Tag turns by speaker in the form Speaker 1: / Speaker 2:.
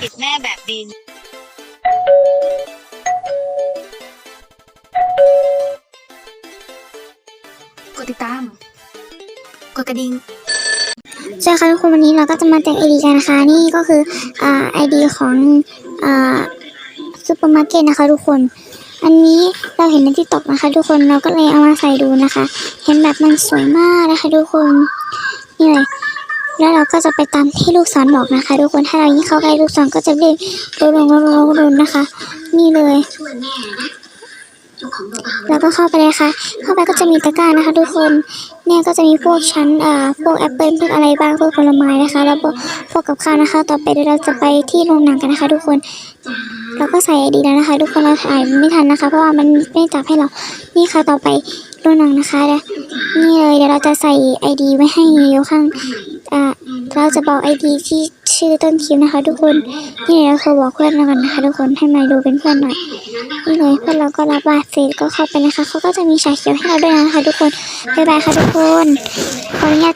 Speaker 1: ปิดแม่แบบดิน
Speaker 2: กดติดตาม กดกระดิ่ง
Speaker 3: ใช่ค่ะทุกคนวันนี้เราก็จะมาแจกไอดีกันนะคะนี่ก็คืออ่าไอดีของอ่าซูเปอร์มาร์เก็ตนะคะทุกคน อันนี้เราเห็นในที่ตกนะคะ ทุกคนเราก็เลยเอามาใส่ดูนะคะ เห็นแบบมันสวยมากนะคะ ทุกคนนี่เลย แล้วเราก็จะไปตามที่ลูกศรบอกนะคะ ทุกคนถ้าเรายิ่งเข้าใกล้ลูกศรก็จะเรียกลดลงลดลงลดลงนะคะ นี่เลยแล้วก็เข้าไปเลยค่ะ เข้าไปก็จะมีตะกร้านะคะ ทุกคนเนี่ยก็จะมีพวกชั้นอ่าพวกแอปเปิลพวกอะไรบ้างพวกผลไม้นะคะ แล้วก็พวกกับข้าวนะคะ ต่อไปเดี๋ยวเราจะไปที่โรงหนังกันนะคะ ทุกคนเราก็ใส่ไอดีแล้วนะคะ ทุกคนเราถ่ายไม่ทันนะคะ เพราะว่ามันไม่จับให้เรานี่ค่ะต่อไปโรงหนังนะคะเดี๋ยว นี่เลยเดี๋ยวเราจะใส่ไอดีไว้ให้อยู่ข้างอ่าเราจะบอกไอดีที่ชื่อต้นคลิปนะคะทุกคน นี่เราเคยบอกเพื่อนเรากันนะคะทุกคนให้มาดูเป็นเพื่อนหน่อย นี่เลยเพื่อนเราก็รับบาตรเสร็จก็เข้าไปนะคะ เขาก็จะมีชาเขียวให้เราด้วยนะคะทุกคนบ๊ายบายค่ะทุกคนขออนุญาต